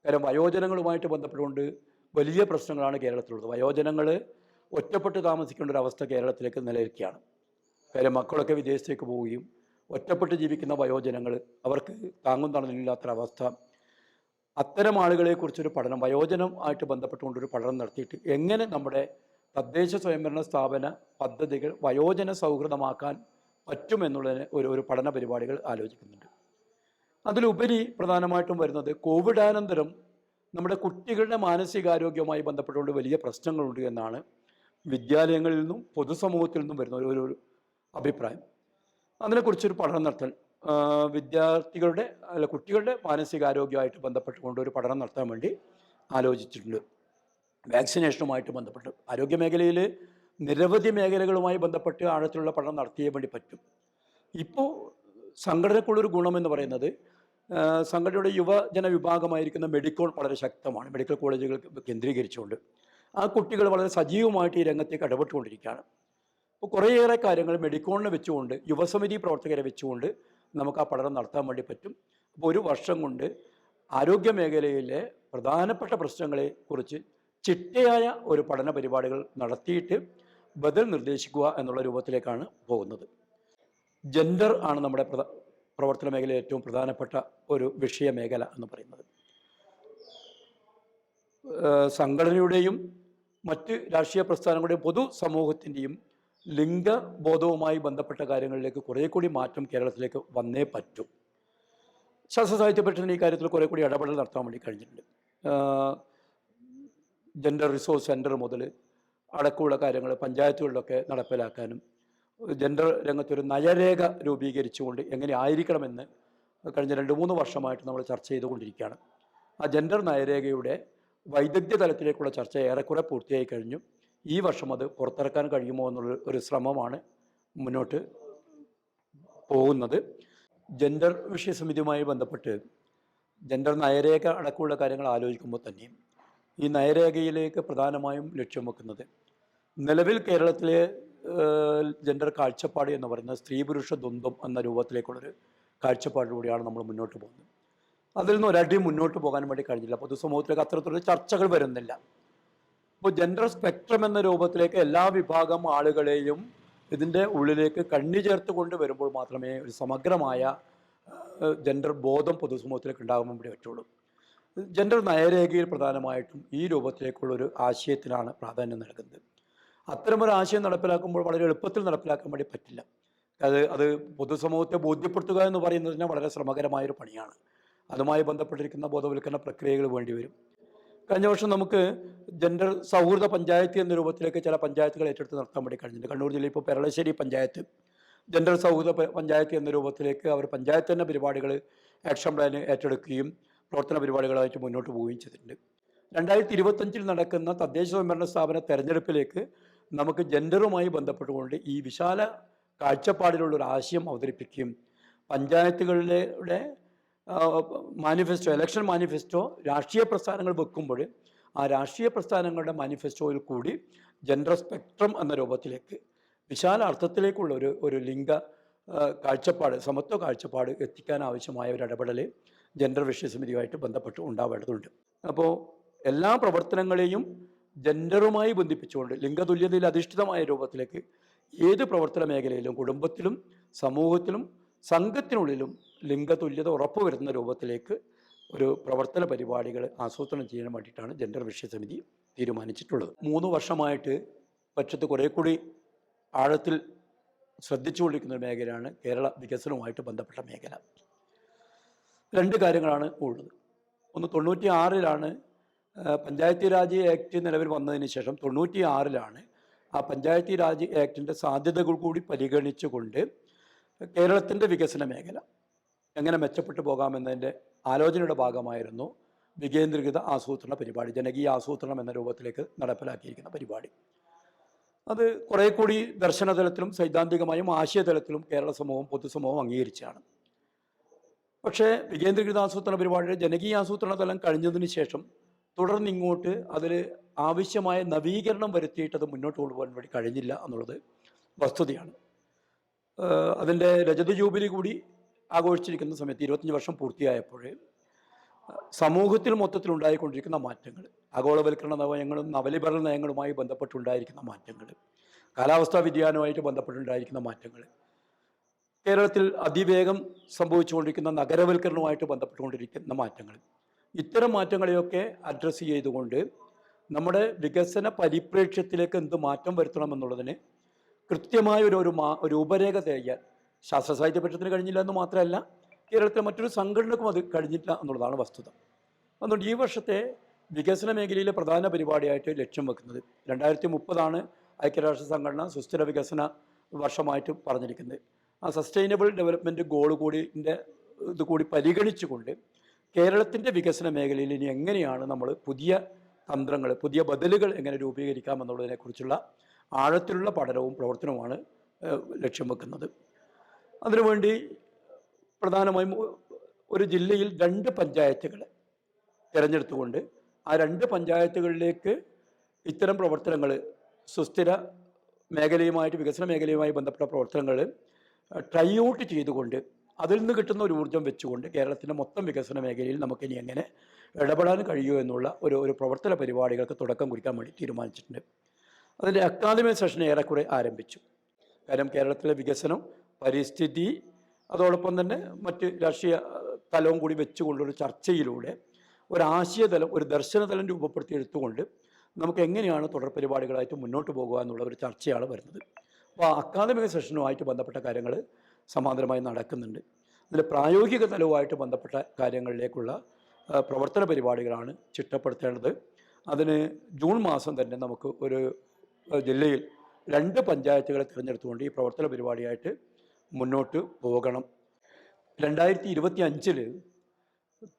കാര്യം വയോജനങ്ങളുമായിട്ട് ബന്ധപ്പെട്ടുകൊണ്ട് വലിയ പ്രശ്നങ്ങളാണ് കേരളത്തിലുള്ളത്. വയോജനങ്ങൾ ഒറ്റപ്പെട്ട് താമസിക്കേണ്ട ഒരു അവസ്ഥ കേരളത്തിലേക്ക് നിലനിൽക്കുകയാണ്. കാര്യം മക്കളൊക്കെ വിദേശത്തേക്ക് പോവുകയും ഒറ്റപ്പെട്ട് ജീവിക്കുന്ന വയോജനങ്ങൾ അവർക്ക് താങ്ങും തണലില്ലാത്തൊരവസ്ഥ അത്തരം ആളുകളെക്കുറിച്ചൊരു പഠനം വയോജനം ആയിട്ട് ബന്ധപ്പെട്ടുകൊണ്ടൊരു പഠനം നടത്തിയിട്ട് എങ്ങനെ നമ്മുടെ തദ്ദേശ സ്വയംഭരണ സ്ഥാപന പദ്ധതികൾ വയോജന സൗഹൃദമാക്കാൻ പറ്റുമെന്നുള്ളതിന് ഒരു ഒരു പഠന പരിപാടികൾ ആലോചിക്കുന്നുണ്ട്. അതിലുപരി പ്രധാനമായിട്ടും വരുന്നത് കോവിഡാനന്തരം നമ്മുടെ കുട്ടികളുടെ മാനസികാരോഗ്യവുമായി ബന്ധപ്പെട്ടുകൊണ്ട് വലിയ പ്രശ്നങ്ങളുണ്ട് എന്നാണ് വിദ്യാലയങ്ങളിൽ നിന്നും പൊതുസമൂഹത്തിൽ നിന്നും വരുന്ന ഒരു ഒരു അഭിപ്രായം. അതിനെക്കുറിച്ചൊരു പഠനം നടത്തൽ. വിദ്യാർത്ഥികളുടെ അല്ല കുട്ടികളുടെ മാനസികാരോഗ്യമായിട്ട് ബന്ധപ്പെട്ടുകൊണ്ട് ഒരു പഠനം നടത്താൻ വേണ്ടി ആലോചിച്ചിട്ടുണ്ട്. വാക്സിനേഷനുമായിട്ട് ബന്ധപ്പെട്ട്. ആരോഗ്യ മേഖലയിൽ നിരവധി മേഖലകളുമായി ബന്ധപ്പെട്ട് ആഴത്തിലുള്ള പഠനം നടത്തിയേ വേണ്ടി പറ്റും. ഇപ്പോൾ സംഘടനക്കുള്ളൊരു ഗുണമെന്ന് പറയുന്നത് സംഘടനയുടെ യുവജന വിഭാഗമായിരിക്കുന്ന മെഡിക്കോൾ വളരെ ശക്തമാണ്. മെഡിക്കൽ കോളേജുകൾ കേന്ദ്രീകരിച്ചുകൊണ്ട് ആ കുട്ടികൾ വളരെ സജീവമായിട്ട് ഈ രംഗത്തേക്ക് ഇടപെട്ടുകൊണ്ടിരിക്കുകയാണ്. അപ്പോൾ കുറേയേറെ കാര്യങ്ങൾ മെഡിക്കോളിനെ വെച്ചുകൊണ്ട് യുവസമിതി പ്രവർത്തകരെ വെച്ചുകൊണ്ട് നമുക്ക് ആ പഠനം നടത്താൻ വേണ്ടി പറ്റും. അപ്പോൾ ഒരു വർഷം കൊണ്ട് ആരോഗ്യ മേഖലയിലെ പ്രധാനപ്പെട്ട പ്രശ്നങ്ങളെ കുറിച്ച് ചിട്ടയായ ഒരു പഠന പരിപാടികൾ നടത്തിയിട്ട് ബദൽ നിർദ്ദേശിക്കുക എന്നുള്ള രൂപത്തിലേക്കാണ് പോകുന്നത്. ജെൻഡർ ആണ് നമ്മുടെ പ്രവർത്തന മേഖലയിൽ ഏറ്റവും പ്രധാനപ്പെട്ട ഒരു വിഷയ മേഖല എന്ന് പറയുന്നത്. സംഘടനയുടെയും മറ്റ് രാഷ്ട്രീയ പ്രസ്ഥാനങ്ങളുടെയും പൊതു സമൂഹത്തിന്റെയും ലിംഗബോധവുമായി ബന്ധപ്പെട്ട കാര്യങ്ങളിലേക്ക് കുറേ കൂടി മാറ്റം കേരളത്തിലേക്ക് വന്നേ പറ്റൂ. ശാസ്ത്ര സാഹിത്യ പരിഷത്തിന് ഈ കാര്യത്തിൽ കുറേ കൂടി ഇടപെടൽ നടത്താൻ വേണ്ടി കഴിഞ്ഞിട്ടുണ്ട്. ജെൻഡർ റിസോഴ്സ് സെന്റർ മുതൽ അടക്കമുള്ള കാര്യങ്ങൾ പഞ്ചായത്തുകളിലൊക്കെ നടപ്പിലാക്കാനും ജെൻഡർ രംഗത്തൊരു നയരേഖ രൂപീകരിച്ചുകൊണ്ട് എങ്ങനെ ആയിരിക്കണമെന്ന് കഴിഞ്ഞ രണ്ട് മൂന്ന് വർഷമായിട്ട് നമ്മൾ ചർച്ച ചെയ്തുകൊണ്ടിരിക്കുകയാണ്. ആ ജെൻഡർ നയരേഖയുടെ വൈദഗ്ധ്യ തലത്തിലേക്കുള്ള ചർച്ച ഏറെക്കുറെ പൂർത്തിയായി കഴിഞ്ഞു. ഈ വർഷം അത് പുറത്തിറക്കാൻ കഴിയുമോ എന്നുള്ള ഒരു ശ്രമമാണ് മുന്നോട്ട് പോകുന്നത്. ജെൻഡർ വിഷയ സമിതിയുമായി ബന്ധപ്പെട്ട് ജെൻഡർ നയരേഖ അടക്കമുള്ള കാര്യങ്ങൾ ആലോചിക്കുമ്പോൾ തന്നെയും ഈ നയരേഖയിലേക്ക് പ്രധാനമായും ലക്ഷ്യം വെക്കുന്നത് നിലവിൽ കേരളത്തിലെ ജെൻഡർ കാഴ്ചപ്പാട് എന്ന് പറയുന്നത് സ്ത്രീ പുരുഷ ദ്വന്ദ്വം എന്ന രൂപത്തിലേക്കുള്ളൊരു കാഴ്ചപ്പാടിലൂടെയാണ് നമ്മൾ മുന്നോട്ട് പോകുന്നത്. അതിൽ നിന്ന് ഒരടി മുന്നോട്ട് പോകാൻ വേണ്ടി കഴിഞ്ഞില്ല. പൊതുസമൂഹത്തിലേക്ക് അത്തരത്തിലുള്ള ചർച്ചകൾ വരുന്നില്ല. അപ്പോൾ ജെൻഡർ സ്പെക്ട്രം എന്ന രൂപത്തിലേക്ക് എല്ലാ വിഭാഗം ആളുകളെയും ഇതിന്റെ ഉള്ളിലേക്ക് കണ്ണി ചേർത്ത് കൊണ്ട് വരുമ്പോൾ മാത്രമേ ഒരു സമഗ്രമായ ജെൻഡർ ബോധം പൊതുസമൂഹത്തിലേക്ക് ഉണ്ടാകാൻ വേണ്ടി പറ്റുള്ളൂ. ജെൻഡർ നയരേഖയിൽ പ്രധാനമായിട്ടും ഈ രൂപത്തിലേക്കുള്ളൊരു ആശയത്തിനാണ് പ്രാധാന്യം നൽകുന്നത്. അത്തരമൊരു ആശയം നടപ്പിലാക്കുമ്പോൾ വളരെ എളുപ്പത്തിൽ നടപ്പിലാക്കാൻ വേണ്ടി പറ്റില്ല. അത് അത് പൊതുസമൂഹത്തെ ബോധ്യപ്പെടുത്തുക എന്ന് പറയുന്നതിന് വളരെ ശ്രമകരമായൊരു പണിയാണ്. അതുമായി ബന്ധപ്പെട്ടിരിക്കുന്ന ബോധവൽക്കരണ പ്രക്രിയകൾ വേണ്ടി വരും. കഴിഞ്ഞ വർഷം നമുക്ക് ജെൻഡർ സൗഹൃദ പഞ്ചായത്ത് എന്ന രൂപത്തിലേക്ക് ചില പഞ്ചായത്തുകൾ ഏറ്റെടുത്ത് നടത്താൻ വേണ്ടി കഴിഞ്ഞിട്ടുണ്ട്. കണ്ണൂർ ജില്ലയിൽ ഇപ്പോൾ പെരളശ്ശേരി പഞ്ചായത്ത് ജെൻഡർ സൗഹൃദ പഞ്ചായത്ത് എന്ന രൂപത്തിലേക്ക് അവർ പഞ്ചായത്ത് തന്നെ പരിപാടികൾ ആക്ഷൻ പ്ലാൻ ഏറ്റെടുക്കുകയും പ്രവർത്തന പരിപാടികളായിട്ട് മുന്നോട്ട് പോവുകയും ചെയ്തിട്ടുണ്ട്. രണ്ടായിരത്തി ഇരുപത്തഞ്ചിൽ നടക്കുന്ന തദ്ദേശ സ്വയംഭരണ സ്ഥാപന തെരഞ്ഞെടുപ്പിലേക്ക് നമുക്ക് ജെൻഡറുമായി ബന്ധപ്പെട്ടുകൊണ്ട് ഈ വിശാല കാഴ്ചപ്പാടിലുള്ള ഒരു ആശയം അവതരിപ്പിക്കുകയും പഞ്ചായത്തുകളിലെ മാനിഫെസ്റ്റോ ഇലക്ഷൻ മാനിഫെസ്റ്റോ രാഷ്ട്രീയ പ്രസ്ഥാനങ്ങൾ വെക്കുമ്പോൾ ആ രാഷ്ട്രീയ പ്രസ്ഥാനങ്ങളുടെ മാനിഫെസ്റ്റോയിൽ കൂടി ജെൻഡർ സ്പെക്ട്രം എന്ന രൂപത്തിലേക്ക് വിശാല അർത്ഥത്തിലേക്കുള്ള ഒരു ഒരു ലിംഗ കാഴ്ചപ്പാട് സമത്വ കാഴ്ചപ്പാട് എത്തിക്കാൻ ആവശ്യമായ ഒരു ഇടപെടൽ ജെൻഡർ വിഷയസമിതിയുമായിട്ട് ബന്ധപ്പെട്ട് ഉണ്ടാവേണ്ടതുണ്ട്. അപ്പോൾ എല്ലാ പ്രവർത്തനങ്ങളെയും ജെൻഡറുമായി ബന്ധിപ്പിച്ചുകൊണ്ട് ലിംഗതുല്യതയിൽ അധിഷ്ഠിതമായ രൂപത്തിലേക്ക് ഏത് പ്രവർത്തന മേഖലയിലും കുടുംബത്തിലും സമൂഹത്തിലും സംഘത്തിനുള്ളിലും ലിംഗതുല്യത ഉറപ്പുവരുത്തുന്ന രൂപത്തിലേക്ക് ഒരു പ്രവർത്തന പരിപാടികൾ ആസൂത്രണം ചെയ്യാൻ വേണ്ടിയിട്ടാണ് ജെൻഡർ വിഷയസമിതി തീരുമാനിച്ചിട്ടുള്ളത്. മൂന്ന് വർഷമായിട്ട് പക്ഷത്ത് കുറേ കൂടി ആഴത്തിൽ ശ്രദ്ധിച്ചുകൊണ്ടിരിക്കുന്ന ഒരു മേഖലയാണ് കേരള വികസനവുമായിട്ട് ബന്ധപ്പെട്ട മേഖല. രണ്ട് കാര്യങ്ങളാണ് ഉള്ളത്. ഒന്ന് തൊണ്ണൂറ്റി ആറിലാണ് പഞ്ചായത്തി രാജ് ആക്ട് നിലവിൽ വന്നതിന് ശേഷം തൊണ്ണൂറ്റി ആറിലാണ് ആ പഞ്ചായത്തി രാജ് ആക്ടിന്റെ സാധ്യതകൾ കൂടി പരിഗണിച്ചുകൊണ്ട് കേരളത്തിന്റെ വികസന മേഖല എങ്ങനെ മെച്ചപ്പെട്ടു പോകാമെന്നതിന്റെ ആലോചനയുടെ ഭാഗമായിരുന്നു വികേന്ദ്രീകൃത ആസൂത്രണ പരിപാടി ജനകീയ ആസൂത്രണം എന്ന രൂപത്തിലേക്ക് നടപ്പിലാക്കിയിരിക്കുന്ന പരിപാടി. അത് കുറേ കൂടി ദർശനതലത്തിലും സൈദ്ധാന്തികമായും ആശയതലത്തിലും കേരള സമൂഹം പൊതുസമൂഹം അംഗീകരിച്ചാണ് പക്ഷേ വികേന്ദ്രീകൃത ആസൂത്രണ പരിപാടിയുടെ ജനകീയ ആസൂത്രണ തലം കഴിഞ്ഞതിന് ശേഷം തുടർന്ന് ഇങ്ങോട്ട് അതിൽ ആവശ്യമായ നവീകരണം വരുത്തിയിട്ട് അത് മുന്നോട്ട് കൊണ്ടുപോകാൻ വേണ്ടി കഴിഞ്ഞില്ല എന്നുള്ളത് വസ്തുതയാണ്. അതിന്റെ രജത ജൂബിലി കൂടി ആഘോഷിച്ചിരിക്കുന്ന സമയത്ത് ഇരുപത്തഞ്ച് വർഷം പൂർത്തിയായപ്പോൾ സമൂഹത്തിൽ മൊത്തത്തിൽ ഉണ്ടായിക്കൊണ്ടിരിക്കുന്ന മാറ്റങ്ങൾ ആഗോളവൽക്കരണ നയങ്ങളും നവലിബറൽ നയങ്ങളുമായി ബന്ധപ്പെട്ടുണ്ടായിരിക്കുന്ന മാറ്റങ്ങൾ കാലാവസ്ഥാ വ്യതിയാനവുമായിട്ട് ബന്ധപ്പെട്ടുണ്ടായിരിക്കുന്ന മാറ്റങ്ങൾ കേരളത്തിൽ അതിവേഗം സംഭവിച്ചുകൊണ്ടിരിക്കുന്ന നഗരവൽക്കരണവുമായിട്ട് ബന്ധപ്പെട്ടുകൊണ്ടിരിക്കുന്ന മാറ്റങ്ങൾ ഇത്തരം മാറ്റങ്ങളെയൊക്കെ അഡ്രസ്സ് ചെയ്തുകൊണ്ട് നമ്മുടെ വികസന പരിപ്രേക്ഷ്യത്തിലേക്ക് എന്ത് മാറ്റം വരുത്തണമെന്നുള്ളതിന് കൃത്യമായ ഒരു ഒരു മാ ഒരു രൂപരേഖ തയ്യാൻ ശാസ്ത്ര സാഹിത്യ പരിഷത്തിന് കഴിഞ്ഞില്ല എന്ന് മാത്രമല്ല കേരളത്തിലെ മറ്റൊരു സംഘടനക്കും അത് കഴിഞ്ഞില്ല എന്നുള്ളതാണ് വസ്തുത. അതുകൊണ്ട് ഈ വർഷത്തെ വികസന മേഖലയിലെ പ്രധാന പരിപാടിയായിട്ട് ലക്ഷ്യം വെക്കുന്നത് രണ്ടായിരത്തി മുപ്പതാണ് ഐക്യരാഷ്ട്ര സംഘടന സുസ്ഥിര വികസന വർഷമായിട്ട് പറഞ്ഞിരിക്കുന്നത്. ആ സസ്റ്റൈനബിൾ ഡെവലപ്മെന്റ് ഗോൾ കൂടിന്റെ ഇത് കൂടി പരിഗണിച്ചുകൊണ്ട് കേരളത്തിന്റെ വികസന മേഖലയിൽ ഇനി എങ്ങനെയാണ് നമ്മൾ പുതിയ തന്ത്രങ്ങൾ പുതിയ ബദലുകൾ എങ്ങനെ രൂപീകരിക്കാം എന്നുള്ളതിനെക്കുറിച്ചുള്ള ആഴത്തിലുള്ള പഠനവും പ്രവർത്തനവുമാണ് ലക്ഷ്യം വെക്കുന്നത്. അതിനുവേണ്ടി പ്രധാനമായും ഒരു ജില്ലയിൽ രണ്ട് പഞ്ചായത്തുകൾ തിരഞ്ഞെടുത്തുകൊണ്ട് ആ രണ്ട് പഞ്ചായത്തുകളിലേക്ക് ഇത്തരം പ്രവർത്തനങ്ങൾ സുസ്ഥിര മേഖലയുമായിട്ട് വികസന മേഖലയുമായി ബന്ധപ്പെട്ട പ്രവർത്തനങ്ങൾ ട്രൈ ഔട്ട് ചെയ്തുകൊണ്ട് അതിൽ നിന്ന് കിട്ടുന്ന ഒരു ഊർജം വെച്ചുകൊണ്ട് കേരളത്തിന്റെ മൊത്തം വികസന മേഖലയിൽ നമുക്ക് ഇനി എങ്ങനെ ഇടപെടാൻ കഴിയുമോ എന്നുള്ള ഒരു ഒരു പ്രവർത്തന പരിപാടികൾക്ക് തുടക്കം കുറിക്കാൻ വേണ്ടി തീരുമാനിച്ചിട്ടുണ്ട്. അതിന്റെ അക്കാദമി സെഷൻ ഏറെക്കുറെ ആരംഭിച്ചു. കാരണം കേരളത്തിലെ വികസനം പരിസ്ഥിതി അതോടൊപ്പം തന്നെ മറ്റ് രാഷ്ട്രീയ തലവും കൂടി വെച്ചുകൊണ്ടൊരു ചർച്ചയിലൂടെ ഒരു ആശയതലം ഒരു ദർശനതലം രൂപപ്പെടുത്തി എടുത്തുകൊണ്ട് നമുക്ക് എങ്ങനെയാണ് തുടർ പരിപാടികളായിട്ട് മുന്നോട്ട് പോകുക എന്നുള്ള ഒരു ചർച്ചയാണ് വരുന്നത്. അപ്പോൾ അക്കാദമിക സെഷനുമായിട്ട് ബന്ധപ്പെട്ട കാര്യങ്ങൾ സമാന്തരമായി നടക്കുന്നുണ്ട്. അതിൽ പ്രായോഗിക തലവുമായിട്ട് ബന്ധപ്പെട്ട കാര്യങ്ങളിലേക്കുള്ള പ്രവർത്തന പരിപാടികളാണ് ചിട്ടപ്പെടുത്തേണ്ടത്. അതിന് ജൂൺ മാസം തന്നെ നമുക്ക് ഒരു ജില്ലയിൽ രണ്ട് പഞ്ചായത്തുകളെ തിരഞ്ഞെടുത്തുകൊണ്ട് ഈ പ്രവർത്തന പരിപാടിയായിട്ട് മുന്നോട്ട് പോകണം. രണ്ടായിരത്തി ഇരുപത്തി അഞ്ചിൽ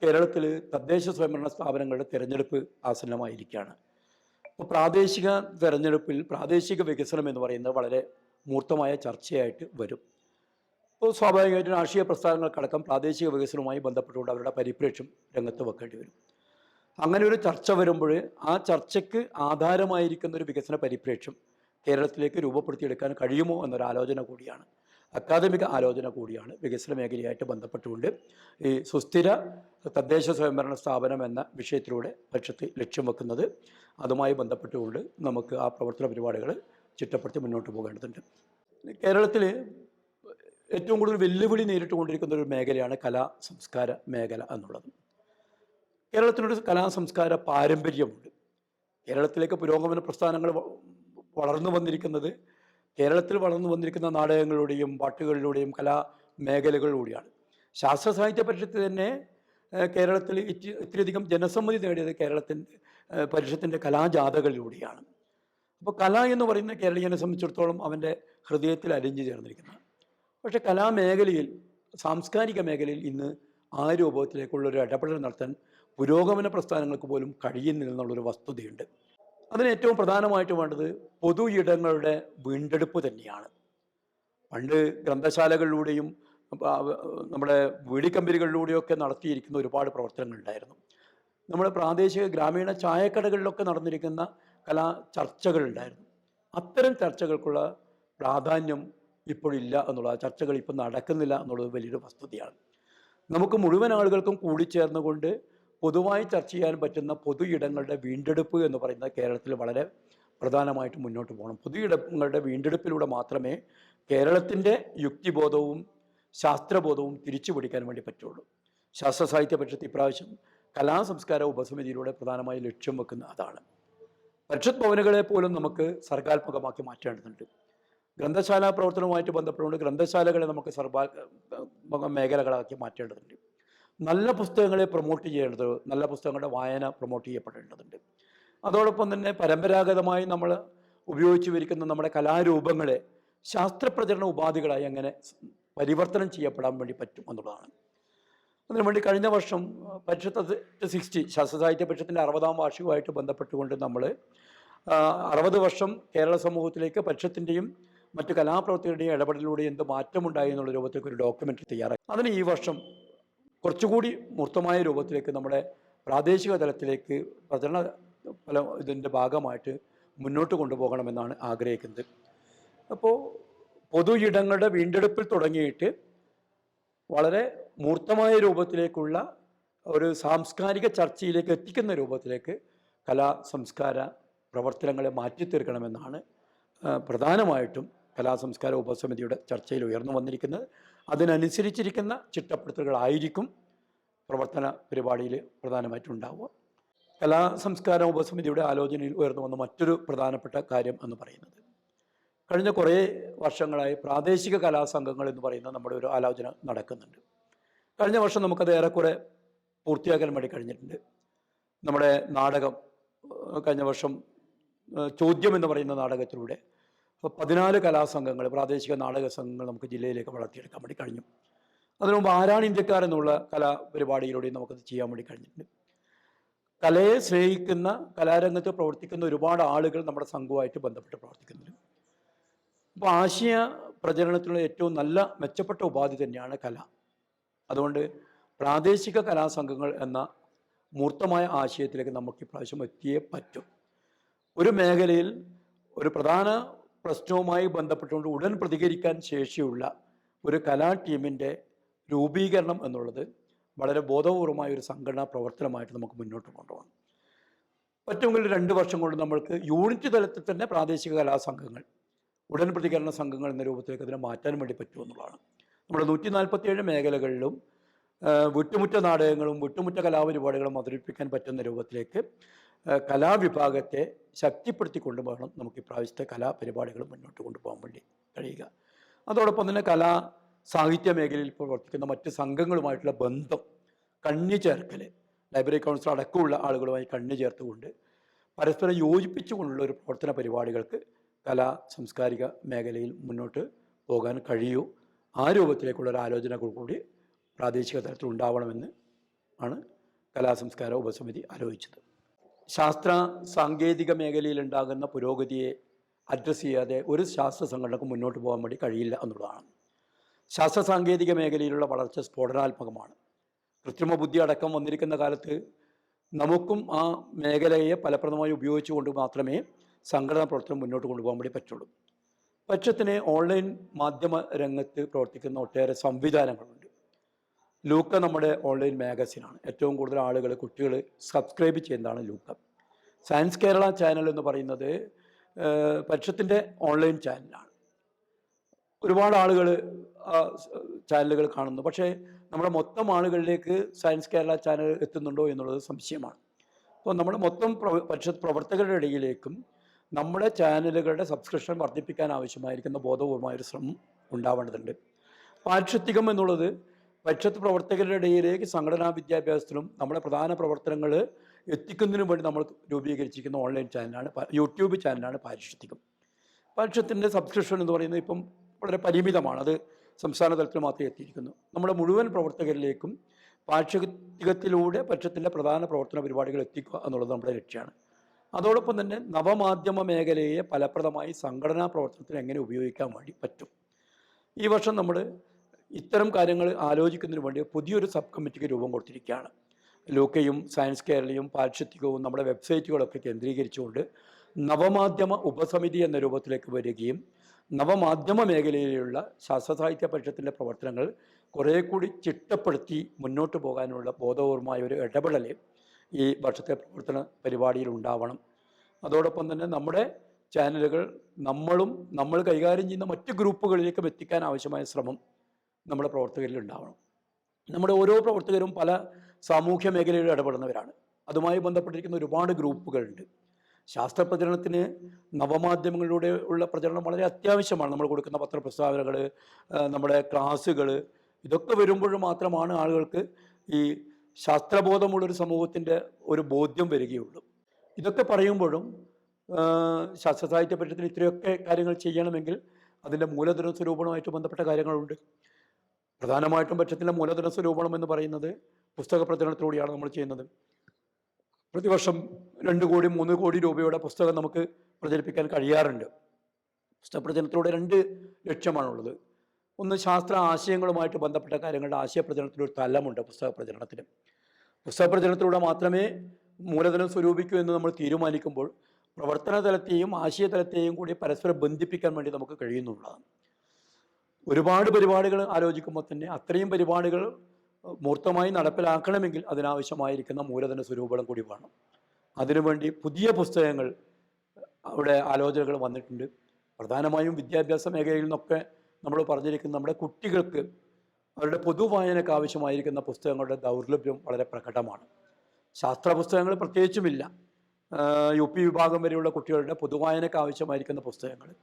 കേരളത്തിൽ തദ്ദേശ സ്വയംഭരണ സ്ഥാപനങ്ങളുടെ തിരഞ്ഞെടുപ്പ് ആസന്നമായിരിക്കുകയാണ്. അപ്പോൾ പ്രാദേശിക തിരഞ്ഞെടുപ്പിൽ പ്രാദേശിക വികസനം എന്ന് പറയുന്നത് വളരെ മൂർത്തമായ ചർച്ചയായിട്ട് വരും. സ്വാഭാവികമായിട്ടും രാഷ്ട്രീയ പ്രസ്ഥാനങ്ങൾക്കടക്കം പ്രാദേശിക വികസനവുമായി ബന്ധപ്പെട്ടുകൊണ്ട് അവരുടെ പരിപ്രേക്ഷ്യം രംഗത്ത് വെക്കേണ്ടി വരും. അങ്ങനെ ഒരു ചർച്ച വരുമ്പോൾ ആ ചർച്ചയ്ക്ക് ആധാരമായിരിക്കുന്ന ഒരു വികസന പരിപ്രേക്ഷ്യം കേരളത്തിലേക്ക് രൂപപ്പെടുത്തിയെടുക്കാൻ കഴിയുമോ എന്നൊരു ആലോചന കൂടിയാണ്. അക്കാദമിക ആലോചന കൂടിയാണ് വികസന മേഖലയായിട്ട് ബന്ധപ്പെട്ടുകൊണ്ട് ഈ സുസ്ഥിര തദ്ദേശ സ്വയംഭരണ സ്ഥാപനം എന്ന വിഷയത്തിലൂടെ പക്ഷത്ത് ലക്ഷ്യം വെക്കുന്നത്. അതുമായി ബന്ധപ്പെട്ടുകൊണ്ട് നമുക്ക് ആ പ്രവർത്തന പരിപാടികൾ ചിട്ടപ്പെടുത്തി മുന്നോട്ട് പോകേണ്ടതുണ്ട്. കേരളത്തിൽ ഏറ്റവും കൂടുതൽ വെല്ലുവിളി നേരിട്ടുകൊണ്ടിരിക്കുന്ന ഒരു മേഖലയാണ് കലാ സംസ്കാര മേഖല എന്നുള്ളത്. കേരളത്തിനൊരു കലാ സംസ്കാര പാരമ്പര്യമുണ്ട്. കേരളത്തിലേക്ക് പുരോഗമന പ്രസ്ഥാനങ്ങൾ വളർന്നു വന്നിരിക്കുന്നത് കേരളത്തിൽ വളർന്നു വന്നിരിക്കുന്ന നാടകങ്ങളിലൂടെയും പാട്ടുകളിലൂടെയും കലാ മേഖലകളിലൂടെയാണ്. ശാസ്ത്ര സാഹിത്യ പരിഷത്ത് തന്നെ കേരളത്തിൽ ഇത്രയധികം ജനസമ്മതി നേടിയത് കേരളത്തിന്റെ പരിഷത്തിന്റെ കലാജാഥകളിലൂടെയാണ്. അപ്പോൾ കല എന്ന് പറയുന്ന കേരളീയനെ സംബന്ധിച്ചിടത്തോളം അവന്റെ ഹൃദയത്തിൽ അലിഞ്ഞു ചേർന്നിരിക്കുന്നത് പക്ഷേ കലാമേഖലയിൽ സാംസ്കാരിക മേഖലയിൽ ഇന്ന് ആ രൂപത്തിലേക്കുള്ള ഒരു ഇടപെടൽ നടത്താൻ പുരോഗമന പ്രസ്ഥാനങ്ങൾക്ക് പോലും കഴിയുന്നില്ല എന്നുള്ളൊരു വസ്തുതയുണ്ട്. അതിന് ഏറ്റവും പ്രധാനമായിട്ട് വേണ്ടത് പൊതു ഇടങ്ങളുടെ വീണ്ടെടുപ്പ് തന്നെയാണ്. പണ്ട് ഗ്രന്ഥശാലകളിലൂടെയും നമ്മുടെ വീടി കമ്പനികളിലൂടെയൊക്കെ നടത്തിയിരിക്കുന്ന ഒരുപാട് പ്രവർത്തനങ്ങളുണ്ടായിരുന്നു. നമ്മുടെ പ്രാദേശിക ഗ്രാമീണ ചായക്കടകളിലൊക്കെ നടന്നിരിക്കുന്ന കലാ ചർച്ചകളുണ്ടായിരുന്നു. അത്തരം ചർച്ചകൾക്കുള്ള പ്രാധാന്യം ഇപ്പോഴില്ല എന്നുള്ള ചർച്ചകൾ ഇപ്പം നടക്കുന്നില്ല എന്നുള്ളത് വലിയൊരു വസ്തുതയാണ്. നമുക്ക് മുഴുവൻ ആളുകൾക്കും കൂടിച്ചേർന്നുകൊണ്ട് പൊതുവായി ചർച്ച ചെയ്യാൻ പറ്റുന്ന പൊതു ഇടങ്ങളുടെ വീണ്ടെടുപ്പ് എന്ന് പറയുന്നത് കേരളത്തിൽ വളരെ പ്രധാനമായിട്ട് മുന്നോട്ട് പോകണം. പൊതു ഇടങ്ങളുടെ വീണ്ടെടുപ്പിലൂടെ മാത്രമേ കേരളത്തിന്റെ യുക്തിബോധവും ശാസ്ത്രബോധവും തിരിച്ചു പിടിക്കാൻ വേണ്ടി പറ്റുള്ളൂ. ശാസ്ത്ര സാഹിത്യ പരിഷത്ത് ഇപ്രാവശ്യം കലാ സംസ്കാര ഉപസമിതിയിലൂടെ പ്രധാനമായി ലക്ഷ്യം വെക്കുന്ന അതാണ്. പരിഷത്ത് ഭവനുകളെ പോലും നമുക്ക് സർഗാത്മകമാക്കി മാറ്റേണ്ടതുണ്ട്. ഗ്രന്ഥശാല പ്രവർത്തനവുമായിട്ട് ബന്ധപ്പെട്ടുകൊണ്ട് ഗ്രന്ഥശാലകളെ നമുക്ക് സർവാ മേഖലകളാക്കി മാറ്റേണ്ടതുണ്ട്. നല്ല പുസ്തകങ്ങളെ പ്രൊമോട്ട് ചെയ്യേണ്ടത് നല്ല പുസ്തകങ്ങളുടെ വായന പ്രൊമോട്ട് ചെയ്യപ്പെടേണ്ടതുണ്ട്. അതോടൊപ്പം തന്നെ പരമ്പരാഗതമായി നമ്മൾ ഉപയോഗിച്ചു വരിക്കുന്ന നമ്മുടെ കലാരൂപങ്ങളെ ശാസ്ത്രപ്രചരണ ഉപാധികളായി അങ്ങനെ പരിവർത്തനം ചെയ്യപ്പെടാൻ വേണ്ടി പറ്റും എന്നുള്ളതാണ്. അതിനുവേണ്ടി കഴിഞ്ഞ വർഷം പരിഷത്ത് സിക്സ്റ്റി ശാസ്ത്ര സാഹിത്യ പരിഷത്തിന്റെ അറുപതാം വാർഷികമായിട്ട് ബന്ധപ്പെട്ടുകൊണ്ട് നമ്മൾ അറുപത് വർഷം കേരള സമൂഹത്തിലേക്ക് പരിഷത്തിന്റെയും മറ്റ് കലാപ്രവർത്തകരുടെയും ഇടപെടലിലൂടെ എന്ത് മാറ്റമുണ്ടായി എന്നുള്ള രൂപത്തിലേക്ക് ഒരു ഡോക്യുമെന്ററി തയ്യാറാക്കി. അതിന് ഈ വർഷം കുറച്ചുകൂടി മൂർത്തമായ രൂപത്തിലേക്ക് നമ്മുടെ പ്രാദേശിക തലത്തിലേക്ക് പ്രചരണ പല ഇതിന്റെ ഭാഗമായിട്ട് മുന്നോട്ട് കൊണ്ടുപോകണമെന്നാണ് ആഗ്രഹിക്കുന്നത്. അപ്പോൾ പൊതു ഇടങ്ങളുടെ വീണ്ടെടുപ്പിൽ തുടങ്ങിയിട്ട് വളരെ മൂർത്തമായ രൂപത്തിലേക്കുള്ള ഒരു സാംസ്കാരിക ചർച്ചയിലേക്ക് എത്തിക്കുന്ന രൂപത്തിലേക്ക് കലാ സംസ്കാര പ്രവർത്തനങ്ങളെ മാറ്റിത്തീർക്കണമെന്നാണ് പ്രധാനമായിട്ടും കലാ സംസ്കാര ഉപസമിതിയുടെ ചർച്ചയിൽ ഉയർന്നു വന്നിരിക്കുന്നത്. അതിനനുസരിച്ചിരിക്കുന്ന ചിട്ടപ്പെടുത്തലുകളായിരിക്കും പ്രവർത്തന പരിപാടിയിൽ പ്രധാനമായിട്ടുണ്ടാവുക കലാ സംസ്കാര ഉപസമിതിയുടെ ആലോചനയിൽ ഉയർന്നു വന്ന മറ്റൊരു പ്രധാനപ്പെട്ട കാര്യം എന്ന് പറയുന്നത്. കഴിഞ്ഞ കുറേ വർഷങ്ങളായി പ്രാദേശിക കലാസംഘങ്ങൾ എന്ന് പറയുന്ന നമ്മുടെ ഒരു ആലോചന നടക്കുന്നുണ്ട്. കഴിഞ്ഞ വർഷം നമുക്കത് ഏറെക്കുറെ പൂർത്തിയാക്കാൻ വേണ്ടി കഴിഞ്ഞിട്ടുണ്ട്. നമ്മുടെ നാടകം കഴിഞ്ഞ വർഷം ചോദ്യം എന്ന് പറയുന്ന നാടകത്തിലൂടെ പതിനാല് കലാസംഘങ്ങൾ പ്രാദേശിക നാടക സംഘങ്ങൾ നമുക്ക് ജില്ലയിലേക്ക് വളർത്തിയെടുക്കാൻ വേണ്ടി കഴിഞ്ഞു. അതിനു മുമ്പ് ആരാണ് ഇന്ത്യക്കാരെന്നുള്ള കലാപരിപാടിയിലൂടെയും നമുക്കത് ചെയ്യാൻ വേണ്ടി കഴിഞ്ഞിട്ടുണ്ട്. കലയെ സ്നേഹിക്കുന്ന കലാരംഗത്ത് പ്രവർത്തിക്കുന്ന ഒരുപാട് ആളുകൾ നമ്മുടെ സംഘവുമായിട്ട് ബന്ധപ്പെട്ട് പ്രവർത്തിക്കുന്നുണ്ട്. അപ്പോൾ ആശയ പ്രചരണത്തിനുള്ള ഏറ്റവും നല്ല മെച്ചപ്പെട്ട ഉപാധി തന്നെയാണ് കല. അതുകൊണ്ട് പ്രാദേശിക കലാസംഘങ്ങൾ എന്ന മൂർത്തമായ ആശയത്തിലേക്ക് നമുക്ക് ഇപ്രാവശ്യം എത്തിയേ പറ്റും. ഒരു മേഖലയിൽ ഒരു പ്രധാന പ്രശ്നവുമായി ബന്ധപ്പെട്ടുകൊണ്ട് ഉടൻ പ്രതികരിക്കാൻ ശേഷിയുള്ള ഒരു കലാ ടീമിന്റെ രൂപീകരണം എന്നുള്ളത് വളരെ ബോധപൂർവമായ ഒരു സംഘടനാ പ്രവർത്തനമായിട്ട് നമുക്ക് മുന്നോട്ട് കൊണ്ടുപോകണം പറ്റുമെങ്കിൽ രണ്ട് വർഷം കൊണ്ട് നമ്മൾക്ക് യൂണിറ്റ് തലത്തിൽ തന്നെ പ്രാദേശിക കലാസംഘങ്ങൾ ഉടൻ പ്രതികരണ സംഘങ്ങൾ എന്ന രൂപത്തിലേക്ക് അതിനെ മാറ്റാൻ വേണ്ടി പറ്റുമെന്നുള്ളതാണ്. നമ്മുടെ നൂറ്റി നാൽപ്പത്തിയേഴ് മേഖലകളിലും വിട്ടുമുറ്റ നാടകങ്ങളും വിട്ടുമുറ്റ കലാപരിപാടികളും അവതരിപ്പിക്കാൻ പറ്റുന്ന രൂപത്തിലേക്ക് കലാവിഭാഗത്തെ ശക്തിപ്പെടുത്തി കൊണ്ടുപോകണം നമുക്ക് ഇപ്രാവശ്യത്തെ കലാപരിപാടികൾ മുന്നോട്ട് കൊണ്ടുപോകാൻ വേണ്ടി കഴിയുക. അതോടൊപ്പം തന്നെ കലാ സാഹിത്യ മേഖലയിൽ പ്രവർത്തിക്കുന്ന മറ്റ് സംഘങ്ങളുമായിട്ടുള്ള ബന്ധം കണ്ണി ചേർക്കൽ ലൈബ്രറി കൗൺസിൽ അടക്കമുള്ള ആളുകളുമായി കണ്ണി ചേർത്തുകൊണ്ട് പരസ്പരം യോജിപ്പിച്ചുകൊണ്ടുള്ള ഒരു പ്രവർത്തന പരിപാടികൾക്ക് കലാ സാംസ്കാരിക മേഖലയിൽ മുന്നോട്ട് പോകാൻ കഴിയൂ. ആ രൂപത്തിലേക്കുള്ള ഒരു ആലോചനകൾ കൂടി പ്രാദേശിക തലത്തിൽ ഉണ്ടാവണമെന്ന് ആണ് കലാസംസ്കാര ഉപസമിതി ആലോചിച്ചത്. ശാസ്ത്ര സാങ്കേതിക മേഖലയിൽ ഉണ്ടാകുന്ന പുരോഗതിയെ അഡ്രസ്സ് ചെയ്യാതെ ഒരു ശാസ്ത്ര സംഘടനക്കും മുന്നോട്ട് പോകാൻ വേണ്ടി കഴിയില്ല എന്നുള്ളതാണ്. ശാസ്ത്ര സാങ്കേതിക മേഖലയിലുള്ള വളർച്ച സ്ഫോടനാത്മകമാണ്. കൃത്രിമ ബുദ്ധി അടക്കം വന്നിരിക്കുന്ന കാലത്ത് നമുക്കും ആ മേഖലയെ ഫലപ്രദമായി ഉപയോഗിച്ചുകൊണ്ട് മാത്രമേ സംഘടനാ പ്രവർത്തനം മുന്നോട്ട് കൊണ്ടുപോകാൻ വേണ്ടി പറ്റുള്ളൂ. പക്ഷത്തിന് ഓൺലൈൻ മാധ്യമ രംഗത്ത് പ്രവർത്തിക്കുന്ന ഒട്ടേറെ സംവിധാനങ്ങളുണ്ട്. ലൂക്ക നമ്മുടെ ഓൺലൈൻ മാഗസിനാണ് ഏറ്റവും കൂടുതൽ ആളുകൾ കുട്ടികൾ സബ്സ്ക്രൈബ് ചെയ്യുന്നതാണ് ലൂക്ക. സയൻസ് കേരള ചാനൽ എന്ന് പറയുന്നത് പക്ഷത്തിന്റെ ഓൺലൈൻ ചാനലാണ് ഒരുപാട് ആളുകൾ ചാനലുകൾ കാണുന്നു. പക്ഷേ നമ്മുടെ മൊത്തം ആളുകളിലേക്ക് സയൻസ് കേരള ചാനൽ എത്തുന്നുണ്ടോ എന്നുള്ളത് സംശയമാണ്. അപ്പോൾ നമ്മുടെ മൊത്തം പക്ഷ പ്രവർത്തകരുടെ ഇടയിലേക്കും നമ്മുടെ ചാനലുകളുടെ സബ്സ്ക്രിപ്ഷൻ വർദ്ധിപ്പിക്കാൻ ആവശ്യമായിരിക്കുന്ന ബോധപൂർവമായ ഒരു ശ്രമം ഉണ്ടാവേണ്ടതുണ്ട്. പാരിഷത്തികം എന്നുള്ളത് പരിഷത്ത് പ്രവർത്തകരുടെ ഇടയിലേക്ക് സംഘടനാ വിദ്യാഭ്യാസത്തിനും നമ്മുടെ പ്രധാന പ്രവർത്തനങ്ങൾ എത്തിക്കുന്നതിനും വേണ്ടി നമ്മൾ രൂപീകരിച്ചിരിക്കുന്ന ഓൺലൈൻ ചാനലാണ് യൂട്യൂബ് ചാനലാണ് പാരിഷത്തിക്കും പാരിഷത്തിന്റെ സബ്സ്ക്രിപ്ഷൻ എന്ന് പറയുന്നത് ഇപ്പം വളരെ പരിമിതമാണ് അത് സംസ്ഥാന തലത്തിൽ മാത്രമേ എത്തിയിരിക്കുന്നു. നമ്മുടെ മുഴുവൻ പ്രവർത്തകരിലേക്കും പാഠ്യത്തികത്തിലൂടെ പക്ഷത്തിന്റെ പ്രധാന പ്രവർത്തന പരിപാടികൾ എത്തിക്കുക എന്നുള്ളത് നമ്മുടെ ലക്ഷ്യമാണ്. അതോടൊപ്പം തന്നെ നവമാധ്യമ മേഖലയെ ഫലപ്രദമായി സംഘടനാ പ്രവർത്തനത്തിന് എങ്ങനെ ഉപയോഗിക്കാൻ വേണ്ടി പറ്റും? ഈ വർഷം നമ്മൾ ഇത്തരം കാര്യങ്ങൾ ആലോചിക്കുന്നതിന് വേണ്ടി പുതിയൊരു സബ് കമ്മിറ്റിക്ക് രൂപം കൊടുത്തിരിക്കുകയാണ്. ലൂക്കയും സയൻസ് കേരളയും പാരിശുദ്ധികവും നമ്മുടെ വെബ്സൈറ്റുകളൊക്കെ കേന്ദ്രീകരിച്ചുകൊണ്ട് നവമാധ്യമ ഉപസമിതി എന്ന രൂപത്തിലേക്ക് വരികയും നവമാധ്യമ മേഖലയിലുള്ള ശാസ്ത്ര സാഹിത്യ പരിഷത്തിന്റെ പ്രവർത്തനങ്ങൾ കുറേ കൂടി ചിട്ടപ്പെടുത്തി മുന്നോട്ട് പോകാനുള്ള ബോധപൂർവമായ ഒരു ഇടപെടൽ ഈ വർഷത്തെ പ്രവർത്തന പരിപാടിയിൽ ഉണ്ടാവണം. അതോടൊപ്പം തന്നെ നമ്മുടെ ചാനലുകൾ നമ്മളും നമ്മൾ കൈകാര്യം ചെയ്യുന്ന മറ്റ് ഗ്രൂപ്പുകളിലേക്കും എത്തിക്കാൻ ആവശ്യമായ ശ്രമം നമ്മുടെ പ്രവർത്തകരിൽ ഉണ്ടാവണം നമ്മുടെ ഓരോ പ്രവർത്തകരും പല സാമൂഹ്യ മേഖലയിൽ ഇടപെടുന്നവരാണ്. അതുമായി ബന്ധപ്പെട്ടിരിക്കുന്ന ഒരുപാട് ഗ്രൂപ്പുകളുണ്ട്. ശാസ്ത്ര പ്രചരണത്തിന് നവമാധ്യമങ്ങളിലൂടെ ഉള്ള പ്രചരണം വളരെ അത്യാവശ്യമാണ്. നമ്മൾ കൊടുക്കുന്ന പത്രപ്രസ്താവനകൾ നമ്മുടെ ക്ലാസ്സുകൾ ഇതൊക്കെ വരുമ്പോൾ മാത്രമാണ് ആളുകൾക്ക് ഈ ശാസ്ത്രബോധമുള്ളൊരു സമൂഹത്തിന്റെ ഒരു ബോധ്യം വരികയുള്ളൂ. ഇതൊക്കെ പറയുമ്പോഴും ശാസ്ത്ര സാഹിത്യ പരിഷത്തിന് ഇത്രയൊക്കെ കാര്യങ്ങൾ ചെയ്യണമെങ്കിൽ അതിന്റെ മൂലധന സ്വരൂപണമായിട്ട് ബന്ധപ്പെട്ട കാര്യങ്ങളുണ്ട്. പ്രധാനമായിട്ടും പക്ഷത്തിന്റെ മൂലധന സ്വരൂപണം എന്ന് പറയുന്നത് പുസ്തക പ്രചരണത്തിലൂടെയാണ് നമ്മൾ ചെയ്യുന്നത്. പ്രതിവർഷം രണ്ട് കോടി മൂന്ന് കോടി രൂപയുടെ പുസ്തകം നമുക്ക് പ്രചരിപ്പിക്കാൻ കഴിയാറുണ്ട്. പുസ്തക പ്രചരണത്തിലൂടെ രണ്ട് ലക്ഷ്യമാണുള്ളത്. ഒന്ന് ശാസ്ത്ര ആശയങ്ങളുമായിട്ട് ബന്ധപ്പെട്ട കാര്യങ്ങളുടെ ആശയ പ്രചരണത്തിലൊരു തലമുണ്ട് പുസ്തക പ്രചരണത്തിന്. പുസ്തക പ്രചരണത്തിലൂടെ മാത്രമേ മൂലധനം സ്വരൂപിക്കൂ എന്ന് നമ്മൾ തീരുമാനിക്കുമ്പോൾ പ്രവർത്തന തലത്തെയും ആശയതലത്തെയും കൂടി പരസ്പരം ബന്ധിപ്പിക്കാൻ വേണ്ടി നമുക്ക് കഴിയുന്നുള്ളതാണ്. ഒരുപാട് പരിപാടികൾ ആലോചിക്കുമ്പോൾ തന്നെ അത്രയും പരിപാടികൾ മൂർത്തമായി നടപ്പിലാക്കണമെങ്കിൽ അതിനാവശ്യമായിരിക്കുന്ന മൂലധന സ്വരൂപണം കൂടി വേണം. അതിനുവേണ്ടി പുതിയ പുസ്തകങ്ങൾ അവിടെ ആലോചനകൾ വന്നിട്ടുണ്ട്. പ്രധാനമായും വിദ്യാഭ്യാസ മേഖലയിൽ നിന്നൊക്കെ നമ്മൾ പറഞ്ഞിരിക്കുന്ന നമ്മുടെ കുട്ടികൾക്ക് അവരുടെ പൊതുവായനക്ക് ആവശ്യമായിരിക്കുന്ന പുസ്തകങ്ങളുടെ ദൗർലഭ്യം വളരെ പ്രകടമാണ്. ശാസ്ത്ര പുസ്തകങ്ങൾ പ്രത്യേകിച്ചുമില്ല. യു പി വിഭാഗം വരെയുള്ള കുട്ടികളുടെ പൊതുവായനക്ക് ആവശ്യമായിരിക്കുന്ന പുസ്തകങ്ങൾ.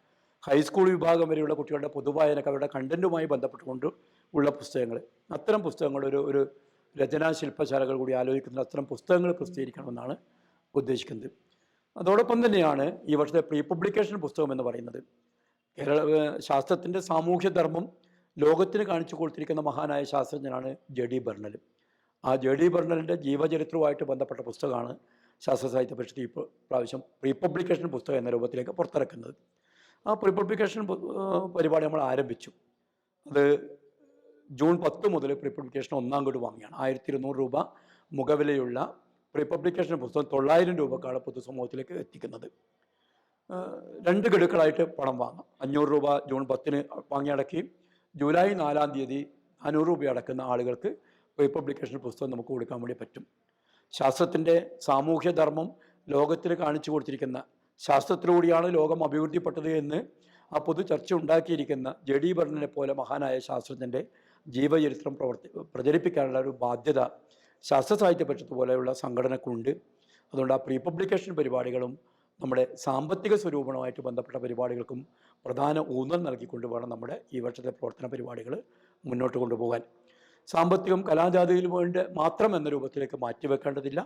ഹൈസ്കൂൾ വിഭാഗം വരെയുള്ള കുട്ടികളുടെ പൊതുവായനക്ക് അവരുടെ കണ്ടന്റുമായി ബന്ധപ്പെട്ടുകൊണ്ട് ഉള്ള പുസ്തകങ്ങൾ. അത്തരം പുസ്തകങ്ങൾ ഒരു ഒരു രചനാ ശില്പശാലകൾ കൂടി ആലോചിക്കുന്ന അത്തരം പുസ്തകങ്ങൾ പ്രസിദ്ധീകരിക്കണമെന്നാണ് ഉദ്ദേശിക്കുന്നത്. അതോടൊപ്പം തന്നെയാണ് ഈ വർഷത്തെ പ്രീ പബ്ലിക്കേഷൻ പുസ്തകം എന്ന് പറയുന്നത്. കേരള ശാസ്ത്രത്തിന്റെ സാമൂഹ്യധർമ്മം ലോകത്തിന് കാണിച്ചു കൊടുത്തിരിക്കുന്ന മഹാനായ ശാസ്ത്രജ്ഞനാണ് ജെ ഡി ബർണൽ. ആ ജെ ഡി ബർണലിന്റെ ജീവചരിത്രവുമായിട്ട് ബന്ധപ്പെട്ട പുസ്തകമാണ് ശാസ്ത്ര സാഹിത്യ പരിഷത്ത് ഈ പ്രാവശ്യം പ്രീ പബ്ലിക്കേഷൻ പുസ്തകം എന്ന രൂപത്തിലേക്ക് പുറത്തിറക്കുന്നത്. ആ പ്രീ പബ്ലിക്കേഷൻ പരിപാടി നമ്മൾ ആരംഭിച്ചു. അത് ജൂൺ പത്ത് മുതൽ പ്രീ പബ്ലിക്കേഷൻ ഒന്നാം കൂടി വാങ്ങിയാണ്. ആയിരത്തി ഇരുന്നൂറ് രൂപ മുഖവിലയുള്ള പ്രീ പബ്ലിക്കേഷൻ പുസ്തകം തൊള്ളായിരം രൂപക്കാണ് പൊതുസമൂഹത്തിലേക്ക് എത്തിക്കുന്നത്. രണ്ട് ഗഡുക്കളായിട്ട് പണം വാങ്ങാം. അഞ്ഞൂറ് രൂപ ജൂൺ പത്തിന് വാങ്ങി അടക്കി. ജൂലൈ നാലാം തീയതി നാനൂറ് രൂപ അടക്കുന്ന ആളുകൾക്ക് പ്രീ പബ്ലിക്കേഷൻ പുസ്തകം നമുക്ക് കൊടുക്കാൻ വേണ്ടി പറ്റും. ശാസ്ത്രത്തിന്റെ സാമൂഹ്യധർമ്മം ലോകത്തിൽ കാണിച്ചു കൊടുത്തിരിക്കുന്ന ശാസ്ത്രത്തിലൂടെയാണ് ലോകം അഭിവൃദ്ധിപ്പെട്ടത് എന്ന് ആ പൊതു ചർച്ച ഉണ്ടാക്കിയിരിക്കുന്ന ജെ ഡി ഭരണനെ പോലെ മഹാനായ ശാസ്ത്രജ്ഞന്റെ ജീവചരിത്രം പ്രവർത്തി പ്രചരിപ്പിക്കാനുള്ള ഒരു ബാധ്യത ശാസ്ത്ര സാഹിത്യ പരിഷത്ത് പോലെയുള്ള സംഘടനക്കുണ്ട്. അതുകൊണ്ട് ആ പ്രീ പബ്ലിക്കേഷൻ പരിപാടികളും നമ്മുടെ സാമ്പത്തിക സ്വരൂപണവുമായിട്ട് ബന്ധപ്പെട്ട പരിപാടികൾക്കും പ്രധാന ഊന്നൽ നൽകിക്കൊണ്ട് വേണം നമ്മുടെ ഈ വർഷത്തെ പ്രവർത്തന പരിപാടികൾ മുന്നോട്ട് കൊണ്ടുപോകാൻ. സാമ്പത്തികം കലാജാതിയിൽ വേണ്ടി മാത്രം എന്ന രൂപത്തിലേക്ക് മാറ്റിവെക്കേണ്ടതില്ല.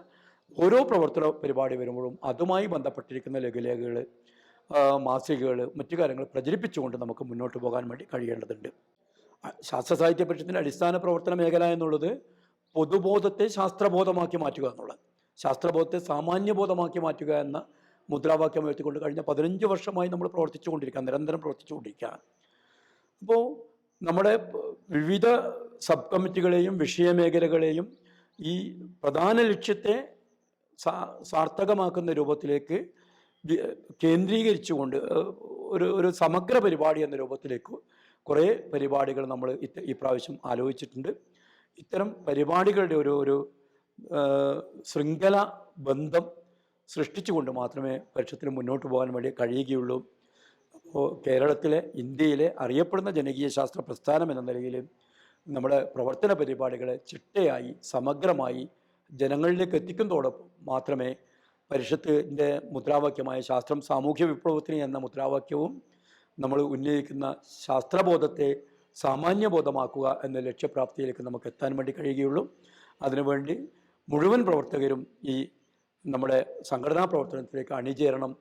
ഓരോ പ്രവർത്തന പരിപാടി വരുമ്പോഴും അതുമായി ബന്ധപ്പെട്ടിരിക്കുന്ന ലഘുലേഖകൾ മാസികകൾ മറ്റു കാര്യങ്ങൾ പ്രചരിപ്പിച്ചുകൊണ്ട് നമുക്ക് മുന്നോട്ട് പോകാൻ വേണ്ടി കഴിയേണ്ടതുണ്ട്. ശാസ്ത്ര സാഹിത്യ പരിഷത്തിന്റെ അടിസ്ഥാന പ്രവർത്തന മേഖല എന്നുള്ളത് പൊതുബോധത്തെ ശാസ്ത്രബോധമാക്കി മാറ്റുക എന്നുള്ളത് ശാസ്ത്രബോധത്തെ സാമാന്യബോധമാക്കി മാറ്റുക എന്ന മുദ്രാവാക്യം ഉയർത്തിക്കൊണ്ട് കഴിഞ്ഞ പതിനഞ്ച് വർഷമായി നമ്മൾ പ്രവർത്തിച്ചു കൊണ്ടിരിക്കുക നിരന്തരം പ്രവർത്തിച്ചു കൊണ്ടിരിക്കുകയാണ് അപ്പോൾ നമ്മുടെ വിവിധ സബ് കമ്മിറ്റികളെയും വിഷയമേഖലകളെയും ഈ പ്രധാന ലക്ഷ്യത്തെ സാർത്ഥകമാക്കുന്ന രൂപത്തിലേക്ക് കേന്ദ്രീകരിച്ചുകൊണ്ട് ഒരു ഒരു സമഗ്ര പരിപാടി എന്ന രൂപത്തിലേക്ക് കുറേ പരിപാടികൾ നമ്മൾ ഇപ്രാവശ്യം ആലോചിച്ചിട്ടുണ്ട്. ഇത്തരം പരിപാടികളുടെ ഒരു ഒരു ശൃംഖല ബന്ധം സൃഷ്ടിച്ചുകൊണ്ട് മാത്രമേ പരിഷത്തിന് മുന്നോട്ട് പോകാൻ വേണ്ടി കഴിയുകയുള്ളൂ. അപ്പോൾ കേരളത്തിലെ ഇന്ത്യയിലെ അറിയപ്പെടുന്ന ജനകീയ ശാസ്ത്ര പ്രസ്ഥാനം എന്ന നിലയിൽ നമ്മുടെ പ്രവർത്തന പരിപാടികളെ ചിട്ടയായി സമഗ്രമായി ജനങ്ങളിലേക്ക് എത്തിക്കുന്നതോടൊപ്പം മാത്രമേ പരിഷത്തിന്റെ മുദ്രാവാക്യമായ ശാസ്ത്രം സാമൂഹ്യ വിപ്ലവത്തിന് എന്ന മുദ്രാവാക്യവും നമ്മൾ ഉന്നയിക്കുന്ന ശാസ്ത്രബോധത്തെ സാമാന്യബോധമാക്കുക എന്ന ലക്ഷ്യപ്രാപ്തിയിലേക്ക് നമുക്ക് എത്താൻ വേണ്ടി കഴിയുകയുള്ളൂ. അതിനുവേണ്ടി മുഴുവൻ പ്രവർത്തകരും ഈ നമ്മുടെ സംഘടനാ പ്രവർത്തനത്തിലേക്ക് അണിചേരണം.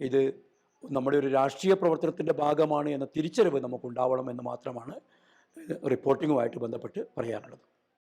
ഇത് നമ്മുടെ ഒരു രാഷ്ട്രീയ പ്രവർത്തനത്തിന്റെ ഭാഗമാണ് എന്ന തിരിച്ചറിവ് നമുക്കുണ്ടാവണം എന്ന് മാത്രമാണ് റിപ്പോർട്ടിങ്ങുമായിട്ട് ബന്ധപ്പെട്ട് പറയാനുള്ളത്.